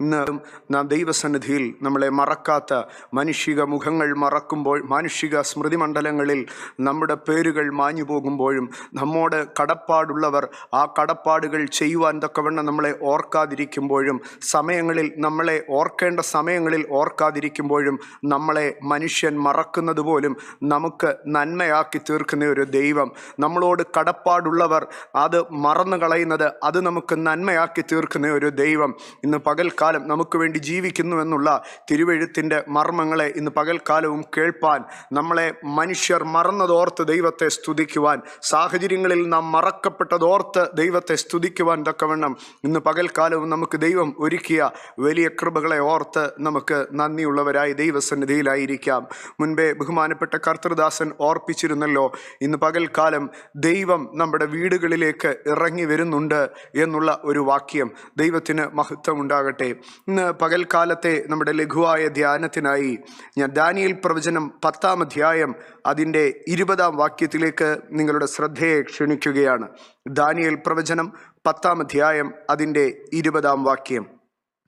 ഇന്ന് നാം ദൈവസന്നിധിയിൽ നമ്മളെ മറക്കാത്ത മനുഷിക മുഖങ്ങൾ മറക്കുമ്പോൾ മാനുഷിക സ്മൃതി മണ്ഡലങ്ങളിൽ നമ്മുടെ പേരുകൾ മാഞ്ഞു പോകുമ്പോഴും നമ്മോട് കടപ്പാടുള്ളവർ ആ കടപ്പാടുകൾ ചെയ്യുവാൻ തക്കവണ്ണം നമ്മളെ ഓർക്കാതിരിക്കുമ്പോഴും സമയങ്ങളിൽ നമ്മളെ ഓർക്കേണ്ട സമയങ്ങളിൽ ഓർക്കാതിരിക്കുമ്പോഴും നമ്മളെ മനുഷ്യൻ മറക്കുന്നത് പോലും നമുക്ക് നന്മയാക്കി തീർക്കുന്ന ഒരു ദൈവം. നമ്മളോട് കടപ്പാടുള്ളവർ അത് മറന്നു കളയുന്നത് അത് നമുക്ക് നന്മയാക്കി തീർക്കുന്ന ഒരു ദൈവം. ഇന്ന് പകൽക്കാലം നമുക്ക് വേണ്ടി ജീവിക്കുന്നു എന്നുള്ള തിരുവെഴുത്തിന്റെ മർമ്മങ്ങളെ ഇന്ന് പകൽക്കാലവും കേൾപ്പാൻ നമ്മളെ മനുഷ്യർ മറന്നതോർത്ത് ദൈവത്തെ സ്തുതിക്കുവാൻ സാഹചര്യങ്ങളിൽ നാം മറക്കപ്പെട്ടതോർത്ത് ദൈവത്തെ സ്തുതിക്കുവാൻ തക്കവണ്ണം ഇന്ന് പകൽക്കാലവും നമുക്ക് ദൈവം ഒരുക്കിയ വലിയ കൃപകളെ ഓർത്ത് നമുക്ക് നന്ദിയുള്ളവരായി ദൈവസന്നിധിയിലായിരിക്കാം. മുൻപേ ബഹുമാനപ്പെട്ട കർത്തൃദാസൻ ഓർപ്പിച്ചിരുന്നല്ലോ ഇന്ന് പകൽക്കാലം ദൈവം നമ്മുടെ വീടുകളിലേക്ക് ഇറങ്ങി വരുന്നുണ്ട് എന്നുള്ള ഒരു വാക്യം ദൈവത്തിന് മഹത്വം ഉണ്ടാകട്ടെ ഇന്ന് പകൽക്കാലത്തെ നമ്മുടെ ലഘുവായ ധ്യാനത്തിനായി ഞാൻ ദാനിയൽ പ്രവചനം പത്താം അധ്യായം അതിന്റെ ഇരുപതാം വാക്യത്തിലേക്ക് നിങ്ങളുടെ ശ്രദ്ധയെ ക്ഷണിക്കുകയാണ്. ദാനിയൽ പ്രവചനം പത്താം അധ്യായം അതിന്റെ ഇരുപതാം വാക്യം.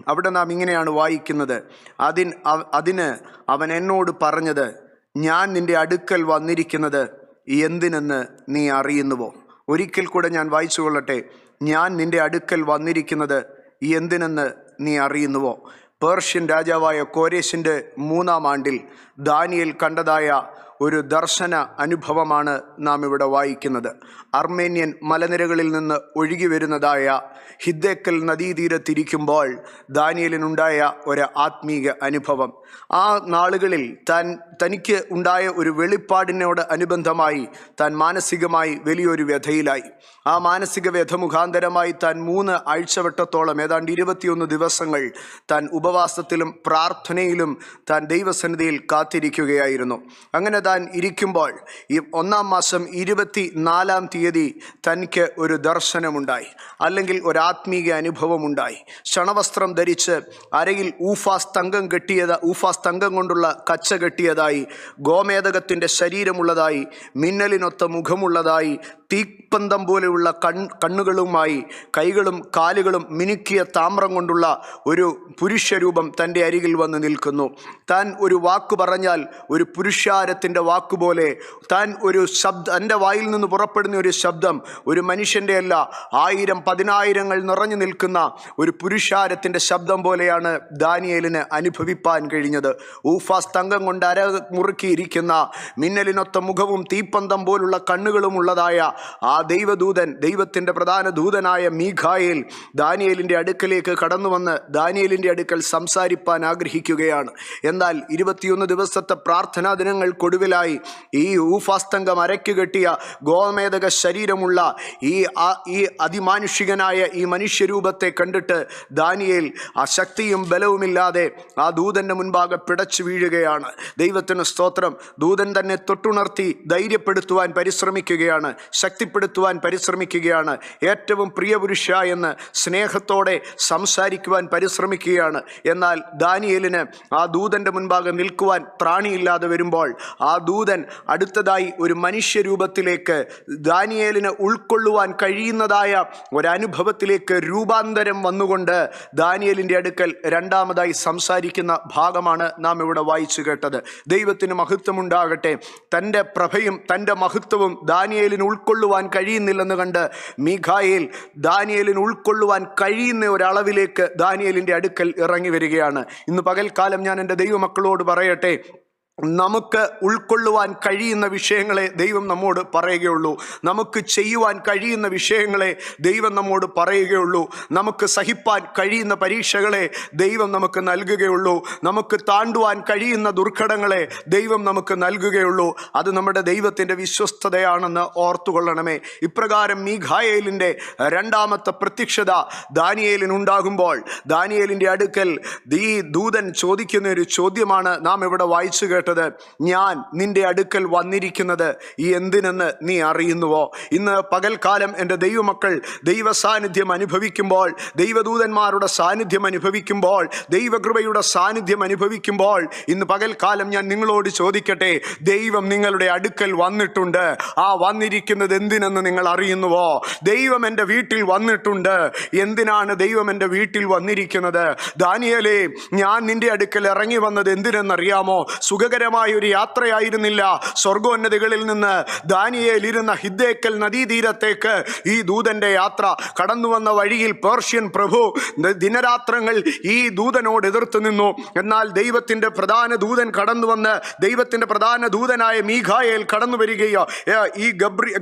അവിടെ നാം ഇങ്ങനെയാണ് വായിക്കുന്നത്. അതിൻ അതിന് അവൻ എന്നോട് പറഞ്ഞത് ഞാൻ നിന്റെ അടുക്കൽ വന്നിരിക്കുന്നത് എന്തിനെന്ന് നീ അറിയുന്നുവോ? ഒരിക്കൽ കൂടെ ഞാൻ വായിച്ചു കൊള്ളട്ടെ ഞാൻ നിന്റെ അടുക്കൽ വന്നിരിക്കുന്നത് എന്തിനെന്ന് നീ അറിയുന്നുവോ? പേർഷ്യൻ രാജാവായ കോരേശിന്റെ മൂന്നാം ആണ്ടിൽ ദാനിയൽ കണ്ടതായ ഒരു ദർശന അനുഭവമാണ് നാം ഇവിടെ വായിക്കുന്നത്. അർമേനിയൻ മലനിരകളിൽ നിന്ന് ഒഴുകി വരുന്നതായ ഹിദ്ദേക്കൽ നദീതീരത്തിരിക്കുമ്പോൾ ദാനിയലിനുണ്ടായ ഒരു ആത്മീക അനുഭവം. ആ നാളുകളിൽ താൻ തനിക്ക് ഉണ്ടായ ഒരു വെളിപ്പാടിനോട് അനുബന്ധമായി താൻ മാനസികമായി വലിയൊരു വ്യഥയിലായി. ആ മാനസിക വ്യഥ മുഖാന്തരമായി താൻ മൂന്ന് ആഴ്ചവട്ടത്തോളം ഏതാണ്ട് ഇരുപത്തിയൊന്ന് ദിവസങ്ങൾ താൻ ഉപവാസത്തിലും പ്രാർത്ഥനയിലും താൻ ദൈവസന്നിധിയിൽ കാത്തിരിക്കുകയായിരുന്നു. അങ്ങനെ താൻ ഇരിക്കുമ്പോൾ ഈ ഒന്നാം മാസം ഇരുപത്തി നാലാം തീയതി തനിക്ക് ഒരു ദർശനമുണ്ടായി അല്ലെങ്കിൽ ഒരു ആത്മീയ അനുഭവമുണ്ടായി. ക്ഷണവസ്ത്രം ധരിച്ച് അരയിൽ ഊഫാസ് തങ്കം കെട്ടിയത് ഊഫാസ് തങ്കം കൊണ്ടുള്ള കച്ച കെട്ടിയതായി ഗോമേതകത്തിന്റെ ശരീരമുള്ളതായി മിന്നലിനൊത്ത മുഖമുള്ളതായി തീപ്പന്തം പോലെയുള്ള കൺ കണ്ണുകളുമായി കൈകളും കാലുകളും മിനുക്കിയ താമ്രം കൊണ്ടുള്ള ഒരു പുരുഷരൂപം തന്റെ അരികിൽ വന്ന് നിൽക്കുന്നു. താൻ ഒരു വാക്ക് പറഞ്ഞാൽ ഒരു പുരുഷാരത്തിന്റെ വാക്കുപോലെ താൻ ഒരു ശബ്ദ എന്റെ വായിൽ നിന്ന് പുറപ്പെടുന്ന ഒരു ശബ്ദം ഒരു മനുഷ്യന്റെ അല്ല ആയിരം പതിനായിരങ്ങൾ നിറഞ്ഞു നിൽക്കുന്ന ഒരു പുരുഷാരത്തിന്റെ ശബ്ദം പോലെയാണ് ദാനിയേലിന് അനുഭവിപ്പാൻ കഴിഞ്ഞത്. ഊഫാസ് തങ്കം കൊണ്ട് അര മുറുക്കിയിരിക്കുന്ന മിന്നലിനൊത്ത മുഖവും തീപ്പന്തം പോലുള്ള കണ്ണുകളും ഉള്ളതായ ആ ദൈവദൂതൻ ദൈവത്തിന്റെ പ്രധാന ദൂതനായ മീഖായേൽ ദാനിയേലിന്റെ അടുക്കലേക്ക് കടന്നു വന്ന് ദാനിയേലിന്റെ അടുക്കൽ സംസാരിപ്പാൻ ആഗ്രഹിക്കുകയാണ്. എന്നാൽ ഇരുപത്തിയൊന്ന് ദിവസത്തെ പ്രാർത്ഥനാ ദിനങ്ങൾക്കൊടുവിലായി ഈ ഊഫാസ്തംഗം അരക്കുകെട്ടിയ ഗോമേതക ശരീരമുള്ള ഈ ഈ അതിമാനുഷികനായ ഈ മനുഷ്യരൂപത്തെ കണ്ടിട്ട് ദാനിയേൽ ആ ശക്തിയും ബലവുമില്ലാതെ ആ ദൂതന്റെ മുൻപാകെ പിടച്ചു വീഴുകയാണ്. ദൈവത്തിന് സ്തോത്രം. ദൂതൻ തന്നെ തൊട്ടുണർത്തി ധൈര്യപ്പെടുത്തുവാൻ പരിശ്രമിക്കുകയാണ്. ശക്തിപ്പെടുത്തുവാൻ പരിശ്രമിക്കുകയാണ്. ഏറ്റവും പ്രിയപുരുഷ എന്ന് സ്നേഹത്തോടെ സംസാരിക്കുവാൻ പരിശ്രമിക്കുകയാണ്. എന്നാൽ ദാനിയലിന് ആ ദൂതന്റെ മുൻപാകെ നിൽക്കുവാൻ ത്രാണിയില്ലാതെ വരുമ്പോൾ ആ ദൂതൻ അടുത്തതായി ഒരു മനുഷ്യരൂപത്തിലേക്ക് ദാനിയേലിന് ഉൾക്കൊള്ളുവാൻ കഴിയുന്നതായ ഒരനുഭവത്തിലേക്ക് രൂപാന്തരം വന്നുകൊണ്ട് ദാനിയേലിന്റെ അടുക്കൽ രണ്ടാമതായി സംസാരിക്കുന്ന ഭാഗമാണ് നാം ഇവിടെ വായിച്ചു കേട്ടത്. ദൈവത്തിന് മഹത്വമുണ്ടാകട്ടെ. തന്റെ പ്രഭയും തന്റെ മഹത്വവും ദാനിയേലിന് ഉൾക്കൊള്ളുവാൻ കഴിയുന്നില്ലെന്ന് കണ്ട് മീഖായേൽ ദാനിയേലിന് ഉൾക്കൊള്ളുവാൻ കഴിയുന്ന ഒരളവിലേക്ക് ദാനിയേലിന്റെ അടുക്കൽ ഇറങ്ങി വരികയാണ്. ഇന്ന് പകൽക്കാലം ഞാൻ എന്റെ ദൈവമക്കളോട് പറയട്ടെ നമുക്ക് ഉൾക്കൊള്ളുവാൻ കഴിയുന്ന വിഷയങ്ങളെ ദൈവം നമ്മോട് പറയുകയുള്ളൂ. നമുക്ക് ചെയ്യുവാൻ കഴിയുന്ന വിഷയങ്ങളെ ദൈവം നമ്മോട് പറയുകയുള്ളൂ. നമുക്ക് സഹിപ്പാൻ കഴിയുന്ന പരീക്ഷകളെ ദൈവം നമുക്ക് നൽകുകയുള്ളൂ. നമുക്ക് താണ്ടുവാൻ കഴിയുന്ന ദുർഘടങ്ങളെ ദൈവം നമുക്ക് നൽകുകയുള്ളൂ. അത് നമ്മുടെ ദൈവത്തിന്റെ വിശ്വസ്തതയാണെന്ന് ഓർത്തുകൊള്ളണമേ. ഇപ്രകാരം മീഖായേലിന്റെ രണ്ടാമത്തെ പ്രത്യക്ഷത ദാനിയേലിനുണ്ടാകുമ്പോൾ ദാനിയേലിന്റെ അടുക്കൽ ദീ ദൂതൻ ചോദിക്കുന്ന ഒരു ചോദ്യമാണ് നാം ഇവിടെ വായിച്ചു കേട്ടത്. കേട്ടത്. ഞാൻ നിന്റെ അടുക്കൽ വന്നിരിക്കുന്നത് എന്തിനെന്ന് നീ അറിയുന്നുവോ? ഇന്ന് പകൽക്കാലം എന്റെ ദൈവമക്കൾ ദൈവ സാന്നിധ്യം അനുഭവിക്കുമ്പോൾ ദൈവദൂതന്മാരുടെ സാന്നിധ്യം അനുഭവിക്കുമ്പോൾ ദൈവകൃപയുടെ സാന്നിധ്യം അനുഭവിക്കുമ്പോൾ ഇന്ന് പകൽക്കാലം ഞാൻ നിങ്ങളോട് ചോദിക്കട്ടെ ദൈവം നിങ്ങളുടെ അടുക്കൽ വന്നിട്ടുണ്ട്. ആ വന്നിരിക്കുന്നത് എന്തിനെന്ന് നിങ്ങൾ അറിയുന്നുവോ? ദൈവം എന്റെ വീട്ടിൽ വന്നിട്ടുണ്ട്. എന്തിനാണ് ദൈവം എന്റെ വീട്ടിൽ വന്നിരിക്കുന്നത്? ദാനിയലേ ഞാൻ നിന്റെ അടുക്കൽ ഇറങ്ങി വന്നത് എന്തിനെന്നറിയാമോ? സുഖകരമായ ഒരു യാത്രയായിരുന്നില്ല. സ്വർഗോന്നതികളിൽ നിന്ന് ദാനിയേൽ ഇരുന്ന ഹിദ്ദേക്കൽ നദീതീരത്തേക്ക് ഈ ദൂതന്റെ യാത്ര കടന്നു വന്ന വഴിയിൽ പേർഷ്യൻ പ്രഭു ദിനരാത്രങ്ങൾ ഈ ദൂതനോട് എതിർത്ത് നിന്നു. എന്നാൽ ദൈവത്തിന്റെ പ്രധാന ദൂതൻ കടന്നു വന്ന് ദൈവത്തിന്റെ പ്രധാന ദൂതനായ മീഖായേൽ കടന്നു വരികയോ ഈ ഗബ്രി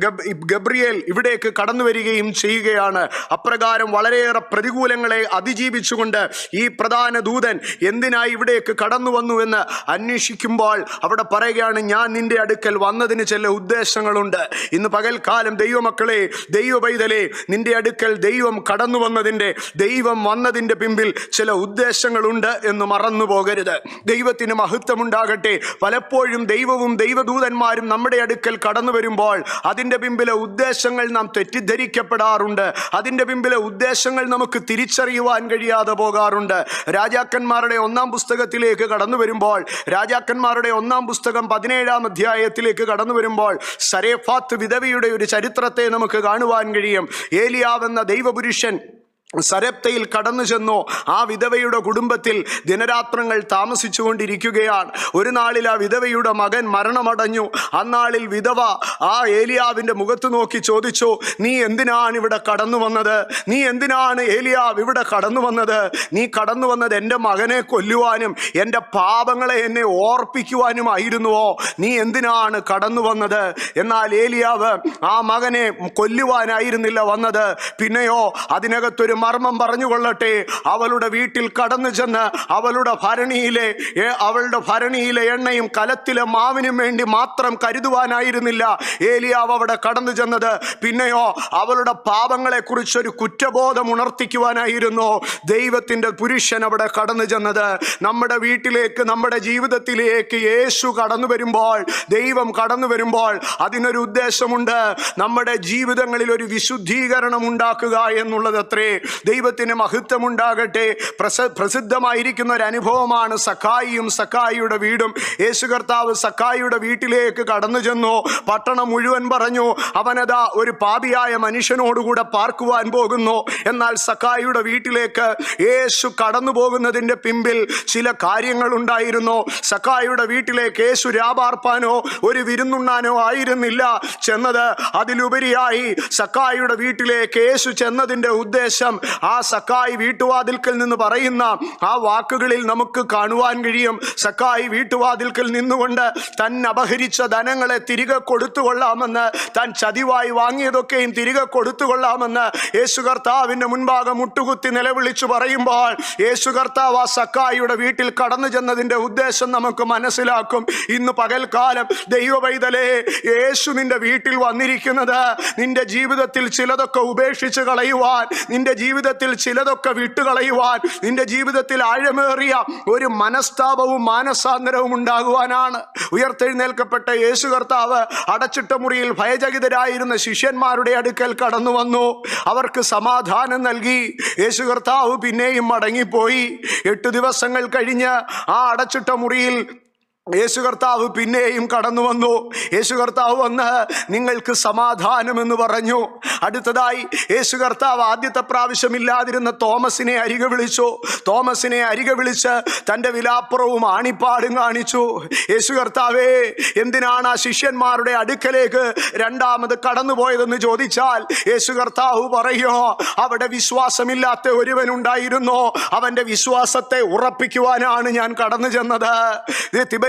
ഗബ്രിയേൽ ഇവിടേക്ക് കടന്നു വരികയും ചെയ്യുകയാണ്. അപ്രകാരം വളരെയേറെ പ്രതികൂലങ്ങളെ അതിജീവിച്ചുകൊണ്ട് ഈ പ്രധാന ദൂതൻ എന്തിനായി ഇവിടേക്ക് കടന്നു വന്നു എന്ന് അന്വേഷിക്കുമ്പോൾ അവിടെ പറയുകയാണ് ഞാൻ നിന്റെ അടുക്കൽ വന്നതിന് ചില ഉദ്ദേശങ്ങളുണ്ട്. ഇന്ന് പകൽക്കാലം ദൈവമക്കളെ ദൈവ പൈതലെ നിന്റെ അടുക്കൽ ദൈവം കടന്നു വന്നതിന്റെ ദൈവം വന്നതിന്റെ പിമ്പിൽ ചില ഉദ്ദേശങ്ങളുണ്ട് എന്ന് മറന്നു പോകരുത്. ദൈവത്തിന് മഹത്വമുണ്ടാകട്ടെ. പലപ്പോഴും ദൈവവും ദൈവദൂതന്മാരും നമ്മുടെ അടുക്കൽ കടന്നു വരുമ്പോൾ അതിന്റെ പിമ്പിലെ ഉദ്ദേശങ്ങൾ നാം തെറ്റിദ്ധരിക്കപ്പെടാറുണ്ട്. അതിന്റെ പിമ്പിലെ ഉദ്ദേശങ്ങൾ നമുക്ക് തിരിച്ചറിയുവാൻ കഴിയാതെ പോകാറുണ്ട്. രാജാക്കന്മാരുടെ ഒന്നാം പുസ്തകത്തിലേക്ക് കടന്നു വരുമ്പോൾ രാജാക്കന്മാരുടെ ഒന്നാം പുസ്തകം പതിനേഴാം അധ്യായത്തിലേക്ക് കടന്നു വരുമ്പോൾ സരേഫാത്ത് വിധവയുടെ ഒരു ചരിത്രത്തെ നമുക്ക് കാണുവാൻ കഴിയും. ഏലിയാവെന്ന ദൈവപുരുഷൻ സരപ്തയിൽ കടന്നു ചെന്നു ആ വിധവയുടെ കുടുംബത്തിൽ ദിനരാത്രങ്ങൾ താമസിച്ചു കൊണ്ടിരിക്കുകയാണ് ഒരു നാളിൽ ആ വിധവയുടെ മകൻ മരണമടഞ്ഞു. അന്നാളിൽ വിധവ ആ ഏലിയാവിന്റെ മുഖത്ത് നോക്കി ചോദിച്ചു നീ എന്തിനാണ് ഇവിടെ കടന്നു വന്നത്? നീ എന്തിനാണ് ഏലിയാവ് ഇവിടെ കടന്നു വന്നത്? നീ കടന്നു വന്നത് എന്റെ മകനെ കൊല്ലുവാനും എന്റെ പാപങ്ങളെ എന്നെ ഓർപ്പിക്കുവാനുമായിരുന്നുവോ? നീ എന്തിനാണ് കടന്നു വന്നത്? എന്നാൽ ഏലിയാവ് ആ മകനെ കൊല്ലുവാനായിരുന്നില്ല വന്നത്. പിന്നെയോ അതിനകത്തൊരു മർമ്മം പറഞ്ഞുകൊള്ളട്ടെ. അവളുടെ വീട്ടിൽ കടന്നു ചെന്ന് അവളുടെ ഭരണിയിലെ അവളുടെ ഭരണിയിലെ എണ്ണയും കലത്തിലെ മാവിനും വേണ്ടി മാത്രം കരുതുവാനായിരുന്നില്ല. ഏലിയാവ് അവിടെ കടന്നു ചെന്നത്. പിന്നെയോ അവളുടെ പാപങ്ങളെ കുറിച്ചൊരു കുറ്റബോധം ഉണർത്തിക്കുവാനായിരുന്നു ദൈവത്തിന്റെ പുരുഷൻ അവിടെ കടന്നു ചെന്നത്. നമ്മുടെ വീട്ടിലേക്ക് നമ്മുടെ ജീവിതത്തിലേക്ക് യേശു കടന്നു വരുമ്പോൾ ദൈവം കടന്നു വരുമ്പോൾ അതിനൊരു ഉദ്ദേശമുണ്ട്. നമ്മുടെ ജീവിതങ്ങളിൽ ഒരു വിശുദ്ധീകരണം ഉണ്ടാക്കുക എന്നുള്ളത് അത്രേ. ദൈവത്തിന് മഹത്വമുണ്ടാകട്ടെ. പ്രസ പ്രസിദ്ധമായിരിക്കുന്ന ഒരു അനുഭവമാണ് സഖായിയും സഖായിയുടെ വീടും. യേശു കർത്താവ് സഖായിയുടെ വീട്ടിലേക്ക് കടന്നു ചെന്നു. പട്ടണം മുഴുവൻ പറഞ്ഞു അവനതാ ഒരു പാപിയായ മനുഷ്യനോടുകൂടെ പാർക്കുവാൻ പോകുന്നു. എന്നാൽ സഖായിയുടെ വീട്ടിലേക്ക് യേശു കടന്നു പോകുന്നതിന്റെ പിമ്പിൽ ചില കാര്യങ്ങൾ ഉണ്ടായിരുന്നു സഖായിയുടെ വീട്ടിലേക്ക് യേശു രാപാർപ്പാനോ ഒരു വിരുന്നുണ്ണാനോ ആയിരുന്നില്ല. ചെന്നത് അതിലുപരിയായി സഖായിയുടെ വീട്ടിലേക്ക് യേശു ചെന്നതിന്റെ ഉദ്ദേശം ആ സക്കായി വീട്ടുവാതിൽക്കൽ നിന്ന് പറയുന്ന ആ വാക്കുകളിൽ നമുക്ക് കാണുവാൻ കഴിയും. സക്കായി വീട്ടുവാതിൽക്കൽ നിന്നുകൊണ്ട് തൻ അപഹരിച്ച ധനങ്ങളെ തിരികെ കൊടുത്തുകൊള്ളാമെന്ന് താൻ ചതിവായി വാങ്ങിയതൊക്കെയും തിരികെ കൊടുത്തുകൊള്ളാമെന്ന് യേശു കർത്താവിന്റെ മുൻപാകെ മുട്ടുകുത്തി നിലവിളിച്ചു പറയുമ്പോൾ യേശു കർത്താവ് ആ സക്കായിയുടെ വീട്ടിൽ കടന്നു ചെന്നതിന്റെ ഉദ്ദേശം നമുക്ക് മനസ്സിലാക്കും. ഇന്ന് പകൽക്കാലം ദൈവ പൈതലേ യേശു നിന്റെ വീട്ടിൽ വന്നിരിക്കുന്നത് നിന്റെ ജീവിതത്തിൽ ചിലതൊക്കെ ഉപേക്ഷിച്ച് കളയുവാൻ നിന്റെ ജീവിതത്തിൽ ചിലതൊക്കെ വിട്ടുകളയുവാൻ നിന്റെ ജീവിതത്തിൽ ആഴമേറിയ ഒരു മനസ്താപവും മാനസാന്തരവും ഉണ്ടാകുവാനാണ്. ഉയർത്തെഴുന്നേൽക്കപ്പെട്ട യേശു കർത്താവ് അടച്ചിട്ട മുറിയിൽ ഭയചകിതരായിരുന്ന ശിഷ്യന്മാരുടെ അടുക്കൽ കടന്നു വന്നു. അവർക്ക് സമാധാനം നൽകി. യേശു കർത്താവ് പിന്നെയും മടങ്ങിപ്പോയി. എട്ട് ദിവസങ്ങൾ കഴിഞ്ഞ് ആ അടച്ചിട്ട മുറിയിൽ യേശു കർത്താവ് പിന്നെയും കടന്നു വന്നു. യേശു കർത്താവ് വന്ന് നിങ്ങൾക്ക് സമാധാനമെന്ന് പറഞ്ഞു. അടുത്തതായി യേശു കർത്താവ് ആദ്യത്തെ പ്രാവശ്യമില്ലാതിരുന്ന തോമസിനെ അരികെ വിളിച്ചു. തോമസിനെ അരികെ വിളിച്ച് തന്റെ വിലാപ്പുറവും ആണിപ്പാടും കാണിച്ചു. യേശു കർത്താവേ എന്തിനാണ് ആ ശിഷ്യന്മാരുടെ അടുക്കലേക്ക് രണ്ടാമത് കടന്നുപോയതെന്ന് ചോദിച്ചാൽ യേശു കർത്താവ് പറയോ അവിടെ വിശ്വാസമില്ലാത്ത ഒരുവനുണ്ടായിരുന്നു. അവന്റെ വിശ്വാസത്തെ ഉറപ്പിക്കുവാനാണ് ഞാൻ കടന്നു ചെന്നത്.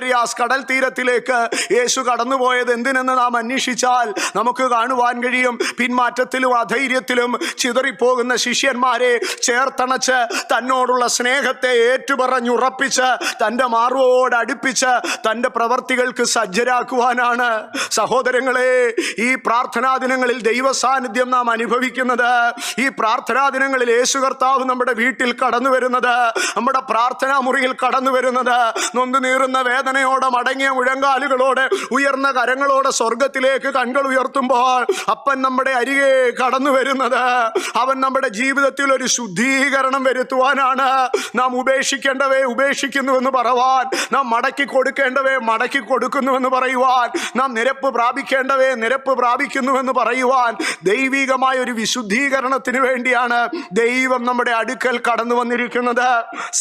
തിബരിയാസ് കടൽ തീരത്തിലേക്ക് യേശു കടന്നുപോയത് എന്തിനെന്ന് നാം അന്വേഷിച്ചാൽ നമുക്ക് കാണുവാൻ കഴിയും. പിന്മാറ്റത്തിലും അധൈര്യത്തിലും ചിതറിപ്പോകുന്ന ശിഷ്യന്മാരെ ചേർത്തണച്ച് തന്നോടുള്ള സ്നേഹത്തെ ഏറ്റുപറഞ്ഞുറപ്പിച്ച് തന്റെ മാർവോട് അടുപ്പിച്ച് തന്റെ പ്രവർത്തികൾക്ക് സജ്ജരാക്കുവാനാണ്. സഹോദരങ്ങളെ ഈ പ്രാർത്ഥനാ ദിനങ്ങളിൽ ദൈവസാന്നിധ്യം നാം അനുഭവിക്കുന്നത്. ഈ പ്രാർത്ഥനാ ദിനങ്ങളിൽ യേശു കർത്താവ് നമ്മുടെ വീട്ടിൽ കടന്നു വരുന്നത് നമ്മുടെ പ്രാർത്ഥനാ മുറിയിൽ കടന്നു വരുന്നത് നൊന്തു നീറുന്ന വേദന പ്രാർത്ഥനയോടെ മടങ്ങിയ മുഴങ്കാലുകളോടെ ഉയർന്ന കരങ്ങളോടെ സ്വർഗത്തിലേക്ക് കണ്ണുകൾ ഉയർത്തുമ്പോൾ അപ്പൻ നമ്മുടെ അരികെ കടന്നു വരുന്നത്. അവൻ നമ്മുടെ ജീവിതത്തിൽ ഒരു ശുദ്ധീകരണം വരുത്തുവാനാണ്. നാം ഉപേക്ഷിക്കേണ്ടവേ ഉപേക്ഷിക്കുന്നുവെന്ന് പറവാൻ നാം മടക്കി കൊടുക്കേണ്ടവേ മടക്കി കൊടുക്കുന്നുവെന്ന് പറയുവാൻ നാം നിരപ്പ് പ്രാപിക്കേണ്ടവേ നിരപ്പ് പ്രാപിക്കുന്നുവെന്ന് പറയുവാൻ ദൈവികമായ ഒരു വിശുദ്ധീകരണത്തിന് വേണ്ടിയാണ് ദൈവം നമ്മുടെ അടുക്കൽ കടന്നു വന്നിരിക്കുന്നത്.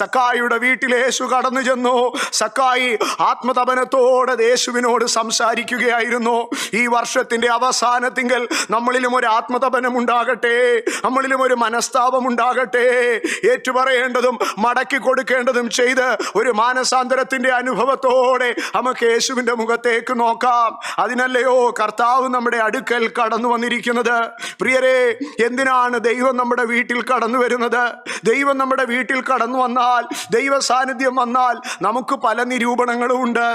സക്കായിയുടെ വീട്ടിൽ യേശു കടന്നു ചെന്നു. സക്കായി ആത്മതപനത്തോടെ യേശുവിനോട് സംസാരിക്കുകയായിരുന്നു. ഈ വർഷത്തിന്റെ അവസാനത്തിങ്കൽ നമ്മളിലും ഒരു ആത്മതപനം ഉണ്ടാകട്ടെ. നമ്മളിലും ഒരു മനസ്താപം ഉണ്ടാകട്ടെ. ഏറ്റുപറയേണ്ടതും മടക്കി കൊടുക്കേണ്ടതും ചെയ്ത് ഒരു മാനസാന്തരത്തിന്റെ അനുഭവത്തോടെ നമുക്ക് യേശുവിന്റെ മുഖത്തേക്ക് നോക്കാം. അതിനല്ലയോ കർത്താവ് നമ്മുടെ അടുക്കൽ കടന്നു വന്നിരിക്കുന്നത്. പ്രിയരെ എന്തിനാണ് ദൈവം നമ്മുടെ വീട്ടിൽ കടന്നു വരുന്നത്? ദൈവം നമ്മുടെ വീട്ടിൽ കടന്നു വന്നാൽ ദൈവ സാന്നിധ്യം വന്നാൽ നമുക്ക് പല നിരൂപണങ്ങളും ഉണ്ട്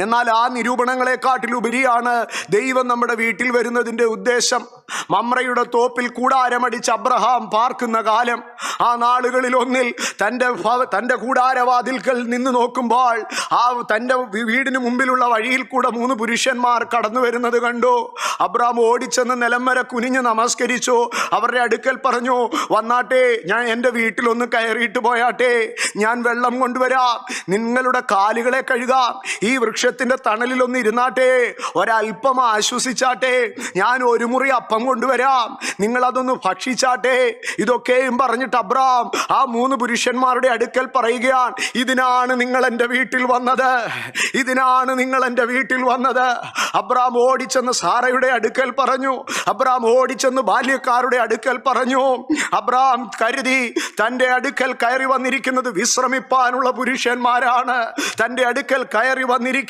എന്നാൽ ആ നിരൂപണങ്ങളെക്കാട്ടിലുപരിയാണ് ദൈവം നമ്മുടെ വീട്ടിൽ വരുന്നതിന്റെ ഉദ്ദേശം. മമ്രയുടെ തോപ്പിൽ കൂടാരമടിച്ച് അബ്രഹാം പാർക്കുന്ന കാലം. ആ നാളുകളിൽ ഒന്നിൽ തന്റെ തന്റെ കൂടാരവാതിൽക്കൽ നിന്ന് നോക്കുമ്പോൾ ആ തന്റെ വീടിന് മുമ്പിലുള്ള വഴിയിൽ കൂടെ മൂന്ന് പുരുഷന്മാർ കടന്നു വരുന്നത് കണ്ടു. അബ്രഹാം ഓടിച്ചെന്ന് നിലം വരെ കുനിഞ്ഞ് നമസ്കരിച്ചു. അവരുടെ അടുക്കൽ പറഞ്ഞു വന്നാട്ടെ ഞാൻ എന്റെ വീട്ടിലൊന്ന് കയറിയിട്ട് പോയാട്ടെ. ഞാൻ വെള്ളം കൊണ്ടുവരാം. നിങ്ങളുടെ കാലുകളെ കഴുകാം. ഈ വൃക്ഷത്തിന്റെ തണലിലൊന്ന് ഇരുന്നാട്ടെ. ഒരല്പം ആശ്വസിച്ചാട്ടെ. ഞാൻ ഒരു മുറി അപ്പം കൊണ്ടുവരാം. നിങ്ങൾ അതൊന്ന് ഭക്ഷിച്ചാട്ടെ. ഇതൊക്കെയും പറഞ്ഞിട്ട് അബ്രാം ആ മൂന്ന് പുരുഷന്മാരുടെ അടുക്കൽ പറയുകയാണ്. ഇതിനാണ് നിങ്ങൾ എന്റെ വീട്ടിൽ വന്നത്. ഇതിനാണ് നിങ്ങൾ എന്റെ വീട്ടിൽ വന്നത്. അബ്രാം ഓടിച്ചെന്ന് സാറയുടെ അടുക്കൽ പറഞ്ഞു. അബ്രാം ഓടിച്ചെന്ന് ബാല്യക്കാരുടെ അടുക്കൽ പറഞ്ഞു. അബ്രാം കരുതി തന്റെ അടുക്കൽ കയറി വന്നിരിക്കുന്നത് വിശ്രമിപ്പാനുള്ള പുരുഷന്മാരാണ്. തന്റെ അടുക്കൽ കയറി വന്നിരിക്കുന്നത്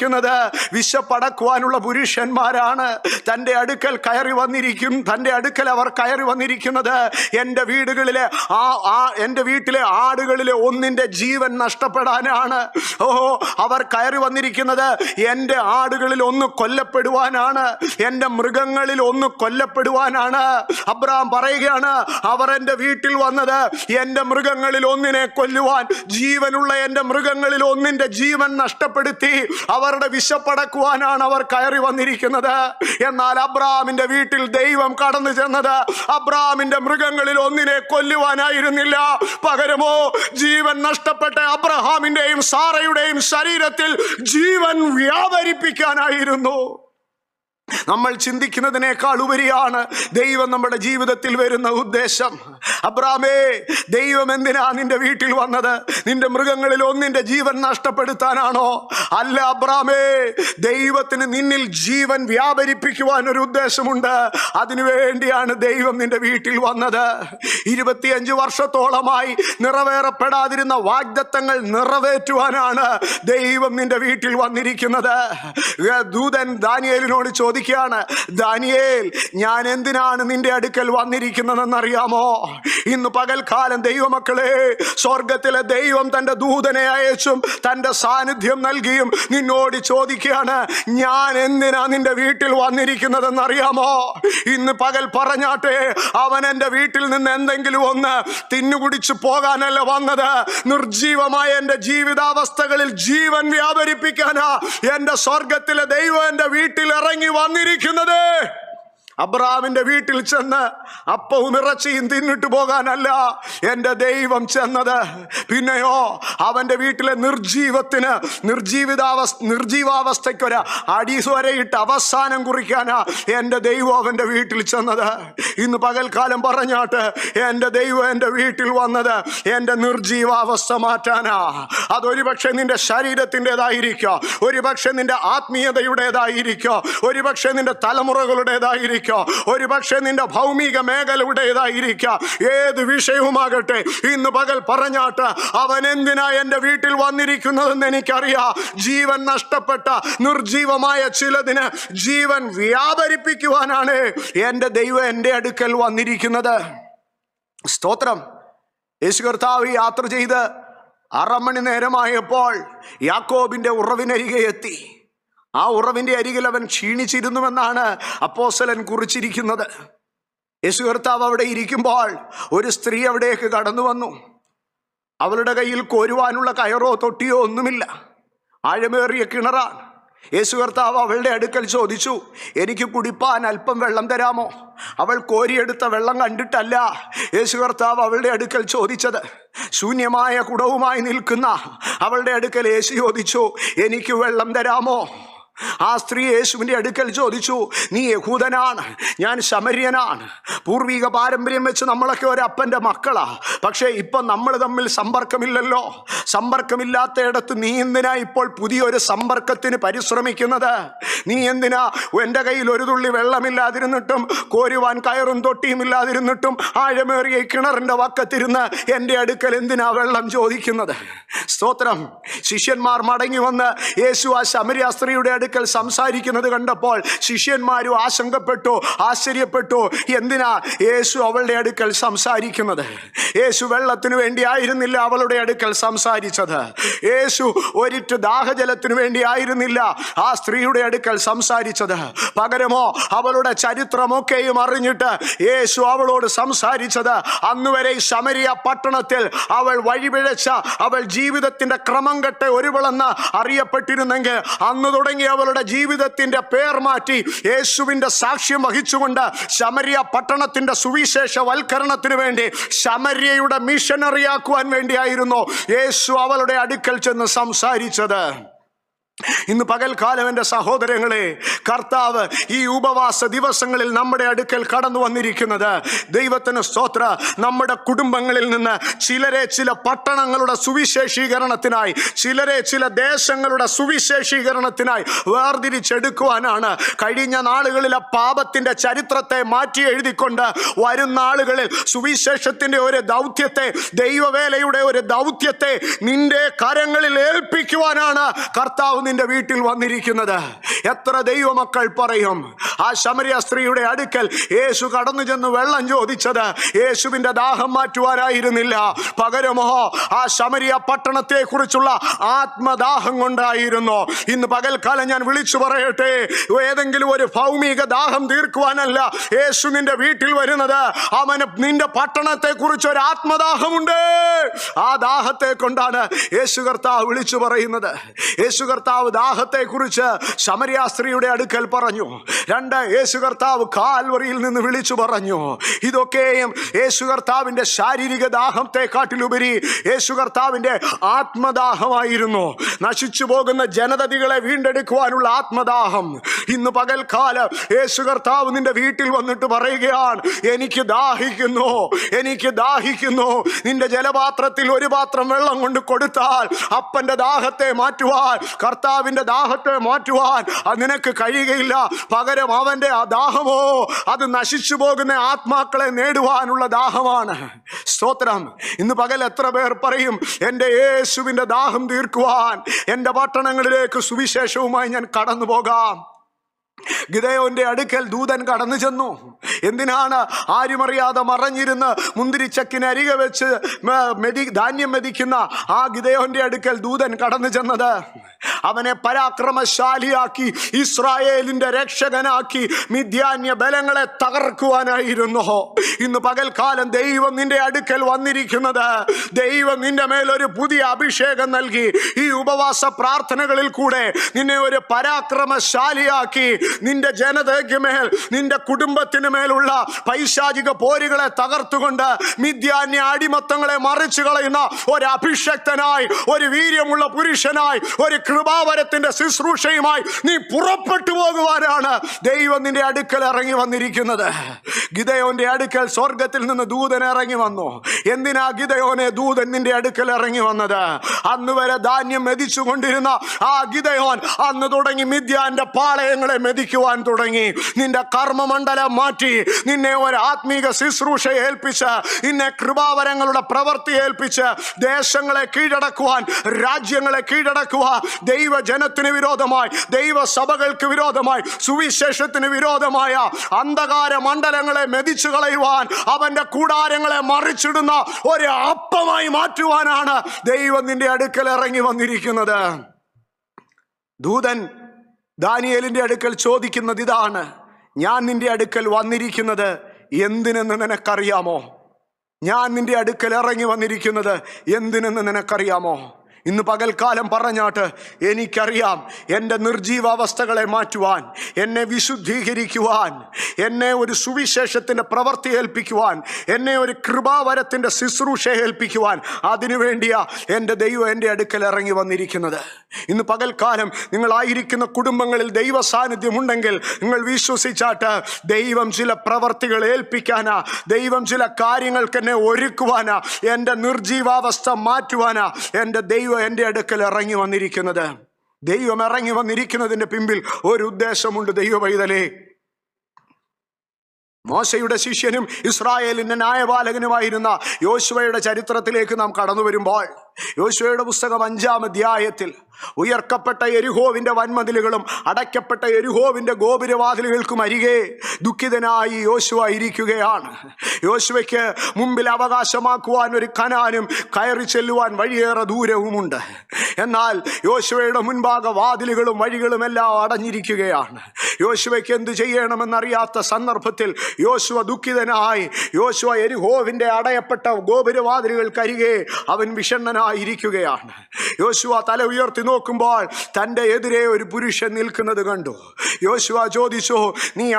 വിശപ്പടക്കുവാനുള്ള പുരുഷന്മാരാണ്. തന്റെ അടുക്കൽ കയറി വന്നിരിക്കും തന്റെ അടുക്കൽ അവർ കയറി വന്നിരിക്കുന്നത് എന്റെ വീടുകളിലെ ആ ആ എന്റെ വീട്ടിലെ ആടുകളിലെ ഒന്നിന്റെ ജീവൻ നഷ്ടപ്പെടാനാണ്. ഓഹോ അവർ കയറി വന്നിരിക്കുന്നത് എന്റെ ആടുകളിൽ ഒന്ന് കൊല്ലപ്പെടുവാനാണ്. എന്റെ മൃഗങ്ങളിൽ ഒന്ന് കൊല്ലപ്പെടുവാനാണ്. അബ്രഹാം പറയുകയാണ് അവർ എന്റെ വീട്ടിൽ വന്നത് എന്റെ മൃഗങ്ങളിൽ ഒന്നിനെ കൊല്ലുവാൻ ജീവനുള്ള എന്റെ മൃഗങ്ങളിൽ ഒന്നിന്റെ ജീവൻ നഷ്ടപ്പെടുത്തി അവരുടെ വിശപ്പടക്കുവാനാണ് അവർ കയറി വന്നിരിക്കുന്നത്. എന്നാൽ അബ്രാമിന്റെ വീട്ടിൽ ദൈവം കടന്നു ചെന്നത് അബ്രാമിന്റെ മൃഗങ്ങളിൽ ഒന്നിനെ കൊല്ലുവാനായിരുന്നില്ല. പകരമോ ജീവൻ നഷ്ടപ്പെട്ട അബ്രഹാമിന്റെയും സാറയുടെയും ശരീരത്തിൽ ജീവൻ വ്യാപരിപ്പിക്കാനായിരുന്നു. നമ്മൾ ചിന്തിക്കുന്നതിനേക്കാൾ ഉപരിയാണ് ദൈവം നമ്മുടെ ജീവിതത്തിൽ വരുന്ന ഉദ്ദേശം. അബ്രാമേ ദൈവം എന്തിനാ നിന്റെ വീട്ടിൽ വന്നത്? നിന്റെ മൃഗങ്ങളിൽ ഒന്നിന്റെ ജീവൻ നഷ്ടപ്പെടുത്താനാണോ? അല്ല അബ്രാമേ ദൈവത്തിന് നിന്നിൽ ജീവൻ വ്യാപരിപ്പിക്കുവാൻ ഒരു ഉദ്ദേശമുണ്ട്. അതിനുവേണ്ടിയാണ് ദൈവം നിന്റെ വീട്ടിൽ വന്നത്. ഇരുപത്തിയഞ്ച് വർഷത്തോളമായി നിറവേറപ്പെടാതിരുന്ന വാഗ്ദത്തങ്ങൾ നിറവേറ്റുവാനാണ് ദൈവം നിന്റെ വീട്ടിൽ വന്നിരിക്കുന്നത്. ദൂതൻ ദാനിയേലിനോട് ചോദിക്കുകയാണ് ദാനിയേൽ ഞാൻ എന്തിനാണ് നിന്റെ അടുക്കൽ വന്നിരിക്കുന്നതെന്നറിയാമോ? ഇന്ന് പകൽക്കാലം ദൈവമക്കളെ സ്വർഗത്തിലെ ദൈവം തന്റെ ദൂതനെ അയച്ചും തന്റെ സാന്നിധ്യം നൽകിയും നിന്നോട് ചോദിക്കുകയാണ് ഞാൻ എന്തിനാ നിന്റെ വീട്ടിൽ വന്നിരിക്കുന്നതെന്നറിയാമോ? ഇന്ന് പകൽ പറഞ്ഞാട്ടെ അവൻ എന്റെ വീട്ടിൽ നിന്ന് എന്തെങ്കിലും ഒന്ന് തിന്നുകുടിച്ചു പോകാനല്ല വന്നത്. നിർജീവമായ എന്റെ ജീവിതാവസ്ഥകളിൽ ജീവൻ വ്യാപരിപ്പിക്കാനാ എന്റെ സ്വർഗത്തിലെ ദൈവം എന്റെ വീട്ടിൽ ഇറങ്ങി വന്നിരിക്കുന്നത്. അബ്രാമിന്റെ വീട്ടിൽ ചെന്ന് അപ്പവും ഇറച്ചിയും തിന്നിട്ട് പോകാനല്ല എന്റെ ദൈവം ചെന്നത്. പിന്നെയോ അവന്റെ വീട്ടിലെ നിർജീവത്തിന് നിർജീവിതാവസ്ഥ നിർജീവാവസ്ഥയ്ക്കൊരു അടിസ്വരയിട്ട് അവസാനം കുറിക്കാനാ എന്റെ ദൈവം അവന്റെ വീട്ടിൽ ചെന്നത്. ഇന്ന് പകൽക്കാലം പറഞ്ഞാട്ട് എന്റെ ദൈവം എന്റെ വീട്ടിൽ വന്നത് എന്റെ നിർജീവാവസ്ഥ മാറ്റാനാ. അതൊരു പക്ഷെ നിന്റെ ശരീരത്തിന്റെതായിരിക്കോ ഒരു പക്ഷെ നിന്റെ ആത്മീയതയുടേതായിരിക്കോ ഒരു പക്ഷെ നിന്റെ തലമുറകളുടേതായിരിക്കോ ഒരു പക്ഷേ നിന്റെ ഭൗമിക മേഖലയുടേതായിരിക്കാം ഏത് വിഷയവുമാകട്ടെ ഇന്ന് പകൽ പറഞ്ഞാട്ട് അവൻ എന്തിനാ എന്റെ വീട്ടിൽ വന്നിരിക്കുന്നതെന്ന് എനിക്കറിയാം. ജീവൻ നഷ്ടപ്പെട്ട നിർജീവമായ ചിലതിന് ജീവൻ വ്യാപരിപ്പിക്കുവാനാണ് എന്റെ ദൈവം എന്റെ അടുക്കൽ വന്നിരിക്കുന്നത്. സ്തോത്രം. യേശു കർത്താവ് യാത്ര ചെയ്ത് അറമണി നേരമായപ്പോൾ യാക്കോബിന്റെ ഉറവിനരികെ എത്തി. ആ ഉറവിന്റെ അരികിൽ അവൻ ക്ഷീണിച്ചിരുന്നുവെന്നാണ് അപ്പോസലൻ കുറിച്ചിരിക്കുന്നത്. യേശു കർത്താവ് അവിടെ ഇരിക്കുമ്പോൾ ഒരു സ്ത്രീ അവിടേക്ക് കടന്നു വന്നു. അവളുടെ കയ്യിൽ കോരുവാനുള്ള കയറോ തൊട്ടിയോ ഒന്നുമില്ല. ആഴമേറിയ കിണറാണ് യേശു കർത്താവ് അവളുടെ അടുക്കൽ ചോദിച്ചു എനിക്ക് കുടിപ്പാൻ അല്പം വെള്ളം തരാമോ? അവൾ കോരിയെടുത്ത വെള്ളം കണ്ടിട്ടല്ല യേശു കർത്താവ് അവളുടെ അടുക്കൽ ചോദിച്ചത്. ശൂന്യമായ കുടവുമായി നിൽക്കുന്ന അവളുടെ അടുക്കൽ യേശു ചോദിച്ചു എനിക്ക് വെള്ളം തരാമോ? ആ സ്ത്രീ യേശുവിന്റെ അടുക്കൽ ചോദിച്ചു നീ യഹൂദനാണ് ഞാൻ ശമര്യനാണ്. പൂർവിക പാരമ്പര്യം വെച്ച് നമ്മളൊക്കെ ഒരു അപ്പന്റെ മക്കളാ. പക്ഷേ ഇപ്പം നമ്മൾ തമ്മിൽ സമ്പർക്കമില്ലല്ലോ. സമ്പർക്കമില്ലാത്തയിടത്ത് നീ എന്തിനാ ഇപ്പോൾ പുതിയൊരു സമ്പർക്കത്തിന് പരിശ്രമിക്കുന്നത്? നീ എന്തിനാ എന്റെ കയ്യിൽ ഒരു തുള്ളി വെള്ളമില്ലാതിരുന്നിട്ടും കോരുവാൻ കയറും തൊട്ടിയും ഇല്ലാതിരുന്നിട്ടും ആഴമേറിയ കിണറിന്റെ വക്കത്തിരുന്ന് എന്റെ അടുക്കൽ എന്തിനാ വെള്ളം ചോദിക്കുന്നത്? സ്തോത്രം. ശിഷ്യന്മാർ മടങ്ങി വന്ന് യേശു ആ ശമരിയ സ്ത്രീയുടെ അടുക്കൽ സംസാരിക്കുന്നത് കണ്ടപ്പോൾ ശിഷ്യന്മാരും ആശങ്കപ്പെട്ടു ആശ്ചര്യപ്പെട്ടു. എന്തിനാ യേശു അവളുടെ അടുക്കൽ സംസാരിക്കുന്നത്? യേശു വെള്ളത്തിനു വേണ്ടി ആയിരുന്നില്ല അവളുടെ അടുക്കൽ സംസാരിച്ചത്. യേശു ഒരിറ്റ് ദാഹജലത്തിനു വേണ്ടി ആയിരുന്നില്ല ആ സ്ത്രീയുടെ അടുക്കൽ സംസാരിച്ചത്. പകരമോ അവളുടെ ചരിത്രമൊക്കെയും അറിഞ്ഞിട്ട് യേശു അവളോട് സംസാരിച്ചത്. അന്നുവരെ ശമരിയ പട്ടണത്തിൽ അവൾ വഴിപിഴച്ച അവൾ ജീവിതത്തിന്റെ ക്രമം കെട്ട ഒരുവളെന്ന് അറിയപ്പെട്ടിരുന്നെങ്കിൽ അന്ന് തുടങ്ങി അവളുടെ ജീവിതത്തിന്റെ പേർ മാറ്റി യേശുവിന്റെ സാക്ഷ്യം വഹിച്ചുകൊണ്ട് ശമരിയ പട്ടണത്തിന്റെ സുവിശേഷ വൽക്കരണത്തിന് വേണ്ടി ശമരിയയുടെ മിഷനറിയാക്കുവാൻ വേണ്ടിയായിരുന്നു യേശു അവളുടെ അടുക്കൽ ചെന്ന് സംസാരിച്ചത്. ഇന്ന് പകൽക്കാലം എന്റെ സഹോദരങ്ങളെ കർത്താവ് ഈ ഉപവാസ ദിവസങ്ങളിൽ നമ്മുടെ അടുക്കൽ കടന്നു വന്നിരിക്കുന്നത്. ദൈവത്തിന് സ്തോത്ര. നമ്മുടെ കുടുംബങ്ങളിൽ നിന്ന് ചിലരെ ചില പട്ടണങ്ങളുടെ സുവിശേഷീകരണത്തിനായി ചിലരെ ചില ദേശങ്ങളുടെ സുവിശേഷീകരണത്തിനായി വേർതിരിച്ചെടുക്കുവാനാണ് കഴിഞ്ഞ നാളുകളിലെ പാപത്തിന്റെ ചരിത്രത്തെ മാറ്റി എഴുതിക്കൊണ്ട് വരും നാളുകളിൽ സുവിശേഷത്തിന്റെ ഒരു ദൗത്യത്തെ ദൈവവേലയുടെ ഒരു ദൗത്യത്തെ നിന്റെ കരങ്ങളിൽ ഏൽപ്പിക്കുവാനാണ് കർത്താവ് നിന്റെ വീട്ടിൽ വന്നിരിക്കുന്നത്? എത്ര ദൈവമക്കൾ പറയും? ആ ശമരിയ സ്ത്രീയുടെ അടുക്കൽ യേശു കടന്നു ചെന്ന് വെള്ളം ചോദിച്ചത് യേശുവിന്റെ ദാഹം മാറ്റുവാനായിരുന്നില്ല. പകരമോ ആ ശമരിയ പട്ടണത്തെ കുറിച്ചുള്ള ആത്മദാഹം കൊണ്ടായിരുന്നു. ഇന്ന് പകൽക്കാലം ഞാൻ വിളിച്ചു പറയട്ടെ. ഏതെങ്കിലും ഒരു ഭൗമിക ദാഹം തീർക്കുവാനല്ല യേശു നിന്റെ വീട്ടിൽ വരുന്നത്. അവന് നിന്റെ പട്ടണത്തെ കുറിച്ച് ഒരു ആത്മദാഹമുണ്ട്. ആ ദാഹത്തെ കൊണ്ടാണ് യേശു കർത്താവ് വിളിച്ചു പറയുന്നത്. യേശു കർത്താവ് ദാഹത്തെ കുറിച്ച് ശമരിയ സ്ത്രീയുടെ അടുക്കൽ പറഞ്ഞു. രണ്ട് യേശു കർത്താവ് കാൽവറിയിൽ നിന്ന് വിളിച്ചു പറഞ്ഞു ഇതൊക്കെയും യേശു കർത്താവിന്റെ ശാരീരിക ദാഹത്തെ കാട്ടിലുപരി യേശു കർത്താവിന്റെ ആത്മദാഹമായിരുന്നു. നശിച്ചു പോകുന്ന ജനതതികളെ വീണ്ടെടുക്കുവാനുള്ള ആത്മദാഹം ഇന്ന് പകൽക്കാലം യേശു കർത്താവ് നിന്റെ വീട്ടിൽ വന്നിട്ട് പറയുകയാണ് എനിക്ക് ദാഹിക്കുന്നു എനിക്ക് ദാഹിക്കുന്നു. നിന്റെ ജലപാത്രത്തിൽ ഒരു പാത്രം വെള്ളം കൊണ്ട് കൊടുത്താൽ അപ്പന്റെ ദാഹത്തെ മാറ്റുവാൻ കർത്താവിന്റെ ദാഹത്തെ മാറ്റുവാൻ നിനക്ക് കഴിയുകയില്ല. പകരം അവന്റെ ആ ദാഹമോ? അത് നശിച്ചു പോകുന്ന ആത്മാക്കളെ നേടുവാനുള്ള ദാഹമാണ്. സ്തോത്രം. ഇന്ന് പകൽ എത്ര പേർ പറയും എന്റെ യേശുവിന്റെ ദാഹം തീർക്കുവാൻ എന്റെ പട്ടണങ്ങളിലേക്ക് സുവിശേഷവുമായി ഞാൻ കടന്നു പോകാം ഗിതയോന്റെ അടുക്കൽ ദൂതൻ കടന്നു ചെന്നു. എന്തിനാണ് ആരുമറിയാതെ മറഞ്ഞിരുന്ന് മുന്തിരിച്ചക്കിന് അരികെ വെച്ച് മെതി ധാന്യം മെതിക്കുന്ന ആ ഗിതയോന്റെ അടുക്കൽ ദൂതൻ കടന്നു ചെന്നത്? അവനെ പരാക്രമശാലിയാക്കി ഇസ്രായേലിന്റെ രക്ഷകനാക്കി മിഥ്യാന്യ ബലങ്ങളെ തകർക്കുവാനായിരുന്നു. ഇന്ന് പകൽക്കാലം ദൈവം നിന്റെ അടുക്കൽ വന്നിരിക്കുന്നത്. ദൈവം നിന്റെ മേൽ ഒരു പുതിയ അഭിഷേകം നൽകി. ഈ ഉപവാസ പ്രാർത്ഥനകളിൽ കൂടെ നിന്നെ ഒരു പരാക്രമശാലിയാക്കി നിന്റെ ജനതയ്ക്ക് മേൽ നിന്റെ കുടുംബത്തിന് മേലുള്ള പൈശാചിക പോരുകളെ തകർത്തുകൊണ്ട് മിഥ്യാന്യ അടിമത്തങ്ങളെ മറിച്ചു കളയുന്ന ഒരു അഭിഷക്തനായി ഒരു വീര്യമുള്ള പുരുഷനായി ഒരു കൃപാവരത്തിന്റെ ശുശ്രൂഷയുമായി നീ പുറപ്പെട്ടു പോകുവാനാണ് ദൈവം നിന്റെ അടുക്കൽ ഇറങ്ങി വന്നിരിക്കുന്നത്. ഗിതയോന്റെ അടുക്കൽ സ്വർഗത്തിൽ നിന്ന് ദൂതൻ ഇറങ്ങി വന്നു. എന്തിനാ ഗിതയോനെ ദൂതൻ നിന്റെ അടുക്കൽ ഇറങ്ങി വന്നത്? അന്ന് വരെ ധാന്യം മെതിച്ചു കൊണ്ടിരുന്ന ആ ഗിതയോൻ അന്ന് തുടങ്ങി മിഥ്യാന്റെ പാളയങ്ങളെ മെതിക്കുവാൻ തുടങ്ങി. നിന്റെ കർമ്മമണ്ഡലം മാറ്റി. നിന്നെ ഒരു ആത്മീക ശുശ്രൂഷ ഏൽപ്പിച്ച് നിന്നെ കൃപാവരങ്ങളുടെ പ്രവൃത്തി ഏൽപ്പിച്ച് ദേശങ്ങളെ കീഴടക്കുവാൻ രാജ്യങ്ങളെ കീഴടക്കുവാൻ ദൈവജനത്തിന് വിരോധമായി ദൈവസഭകൾക്ക് വിരോധമായി സുവിശേഷത്തിന് വിരോധമായ അന്ധകാര മണ്ഡലങ്ങളെ മെതിച്ചു കളയുവാൻ അവന്റെ കൂടാരങ്ങളെ മറിച്ചിടുന്ന ഒരു അപ്പമായി മാറ്റുവാനാണ് ദൈവം നിന്റെ അടുക്കൽ ഇറങ്ങി വന്നിരിക്കുന്നത്. ദൂതൻ ദാനിയേലിന്റെ അടുക്കൽ ചോദിക്കുന്നത് ഇതാണ്. ഞാൻ നിന്റെ അടുക്കൽ വന്നിരിക്കുന്നത് എന്തിനെന്ന് നിനക്കറിയാമോ? ഞാൻ നിന്റെ അടുക്കൽ ഇറങ്ങി വന്നിരിക്കുന്നത് എന്തിനെന്ന് നിനക്കറിയാമോ? ഇന്ന് പകൽക്കാലം പറഞ്ഞാട്ട് എനിക്കറിയാം എന്റെ നിർജീവാവസ്ഥകളെ മാറ്റുവാൻ എന്നെ വിശുദ്ധീകരിക്കുവാൻ എന്നെ ഒരു സുവിശേഷത്തിന്റെ പ്രവൃത്തി ഏൽപ്പിക്കുവാൻ എന്നെ ഒരു കൃപാവരത്തിന്റെ ശുശ്രൂഷ ഏൽപ്പിക്കുവാൻ അതിനുവേണ്ടിയ എന്റെ ദൈവം എന്റെ അടുക്കൽ ഇറങ്ങി വന്നിരിക്കുന്നത്. ഇന്ന് പകൽക്കാലം നിങ്ങളായിരിക്കുന്ന കുടുംബങ്ങളിൽ ദൈവ സാന്നിധ്യമുണ്ടെങ്കിൽ നിങ്ങൾ വിശ്വസിച്ചാട്ട് ദൈവം ചില പ്രവർത്തികൾ ഏൽപ്പിക്കാനാ ദൈവം ചില കാര്യങ്ങൾക്ക് എന്നെ ഒരുക്കുവാനാ എന്റെ നിർജീവാവസ്ഥ മാറ്റുവാനാ എന്റെ ദൈവം എന്റെ അടുക്കൽ ഇറങ്ങി വന്നിരിക്കുന്നത്. ദൈവം ഇറങ്ങി വന്നിരിക്കുന്നതിന്റെ പിമ്പിൽ ഒരു ഉദ്ദേശമുണ്ട് ദൈവ പൈതലേ മോശയുടെ ശിഷ്യനും ഇസ്രായേലിന്റെ ന്യായപാലകനുമായിരുന്ന യോശുവയുടെ ചരിത്രത്തിലേക്ക് നാം കടന്നു വരുമ്പോൾ യോശുവയുടെ പുസ്തകം അഞ്ചാം അധ്യായത്തിൽ ഉയർക്കപ്പെട്ട എരുഹോവിന്റെ വൻമതിലുകളും അടയ്ക്കപ്പെട്ട എരുഹോവിന്റെ ഗോപുരവാതിലുകൾക്കും അരികെ ദുഃഖിതനായി യോശുവ ഇരിക്കുകയാണ്. യോശുവയ്ക്ക് മുമ്പിൽ അവകാശമാക്കുവാൻ ഒരു കനാനും കയറി ചെല്ലുവാൻ വഴിയേറെ ദൂരവുമുണ്ട്. എന്നാൽ യോശുവയുടെ മുൻഭാഗ വാതിലുകളും വഴികളും എല്ലാം അടഞ്ഞിരിക്കുകയാണ്. യോശുവയ്ക്ക് എന്ത് ചെയ്യണമെന്നറിയാത്ത സന്ദർഭത്തിൽ യോശുവ ദുഃഖിതനായി യോശുവ എരിഹോവിന്റെ അടയപ്പെട്ട ഗോപുരവാതിലുകൾക്കരികെ അവൻ വിഷണ്ണനായിരിക്കുകയാണ് യോശുവ തല ഉയർത്തി നോക്കുമ്പോൾ തന്റെ എതിരെ ഒരു പുരുഷൻ നിൽക്കുന്നത് കണ്ടു. യോശുവ ചോദിച്ചു നീ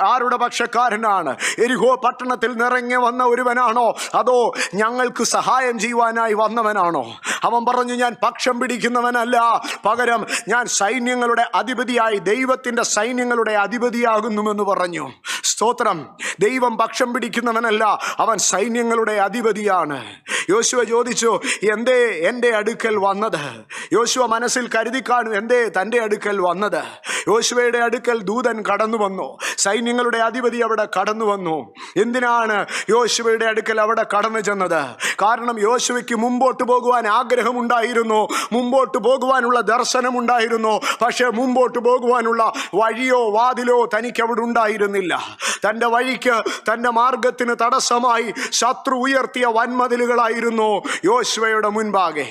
ആരുടെ പക്ഷക്കാരനാണ്? എരിഹോ പട്ടണത്തിൽ നിറങ്ങി വന്ന ഒരുവനാണോ? അതോ ഞങ്ങൾക്ക് സഹായം ചെയ്യുവാനായി വന്നവനാണോ? അവൻ പറഞ്ഞു ഞാൻ പക്ഷം പിടിക്കുന്നവനല്ല. പകരം ഞാൻ സൈന്യങ്ങളുടെ അധിപതിയായി ദൈവത്തിന്റെ സൈന്യങ്ങളുടെ അധിപതിയാകുന്നുവെന്ന് പറഞ്ഞു. സ്തോത്രം. ദൈവം പക്ഷം പിടിക്കുന്നവനല്ല അവൻ സൈന്യങ്ങളുടെ അധിപതിയാണ്. യോശുവ ചോദിച്ചു എന്തേ എന്റെ അടുക്കൽ വന്നത്? യോശുവ മനസ്സിൽ കരുതി കാണും എന്തേ തന്റെ അടുക്കൽ വന്നത്? യോശുവയുടെ അടുക്കൽ ദൂതൻ കടന്നു വന്നു. സൈന്യങ്ങളുടെ അധിപതി അവിടെ കടന്നു വന്നു. എന്തിനാണ് യോശുവയുടെ അടുക്കൽ അവിടെ കടന്നു ചെന്നത്? കാരണം യോശുവയ്ക്ക് മുമ്പോട്ട് പോകുവാൻ ആഗ്രഹമുണ്ടായിരുന്നു. മുമ്പോട്ട് പോകുവാനുള്ള ദർശനമുണ്ടായിരുന്നു. പക്ഷേ മുമ്പോട്ട് പോകുവാനുള്ള വഴിയോ വാതിലോ തനിക്ക് അവിടെ ഉണ്ടായിരുന്നില്ല. തന്റെ വഴിക്ക് തന്റെ മാർഗത്തിന് തടസ്സമായി ശത്രു ഉയർത്തിയ വൻമതിലുകളായിരുന്നു യോശുവയുടെ മുൻപാകെ